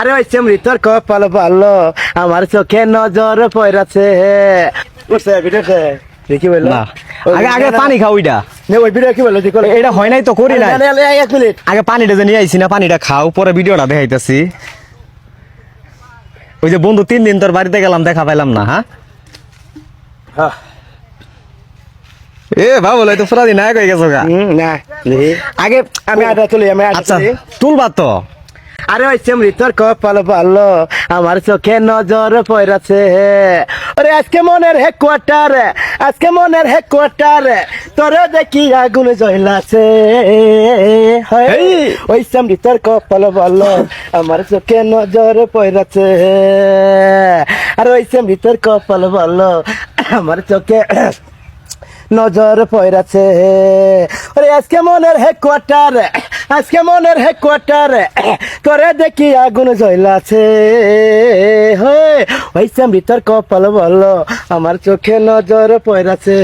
আরে ওই চেমরি তোর কপাল ভালো আমার চোখে নজর পয়রাছে বুঝছে ভিডিওতে দেখি বলল না। আগে আগে পানি খাও ওইটা। নে ওই ভিডিও কি বলল এটা হয় নাই তো করি নাই। এক মিনিট। আগে পানিটা যে নিয়ে আইছি না পানিটা খাও পরে ভিডিওটা দেখাইতেছি। ওই যে বন্ধু তিন দিন তোর বাড়িতে গেলাম দেখা পাইলাম না হ্যাঁ? হ্যাঁ। এ বাবু তো পুরা দিন হয়ে গেছো গা। না আগে আমি আটা তুলি আমি আচ্ছা তুলবা তো। আরে ওই চেমরি তোর কপাল ভালো আমার চোখে নজর পয়রাছে ওরে আজকে মনের হে কোয়ার্টার আজকে মনের হে কোয়ার্টার তোরে দেখি আগুন জ্বলাছে। এই! ওই চেমরি তোর কপাল ভালো আমার চোখে নজর পয়রাছে আর ওই চেমরি তোর কপাল ভালো আমার চোখে নজর পয়রাছে ওরে আজকে মনের হে কোয়ার্টার আজকে মনের হে কোয়ার্টার তোরে দেখি আগুন জ্বলাছে হয়ে ওই চামড়ি তোর কপাল বলো, আমার চোখে নজর পয়রাছে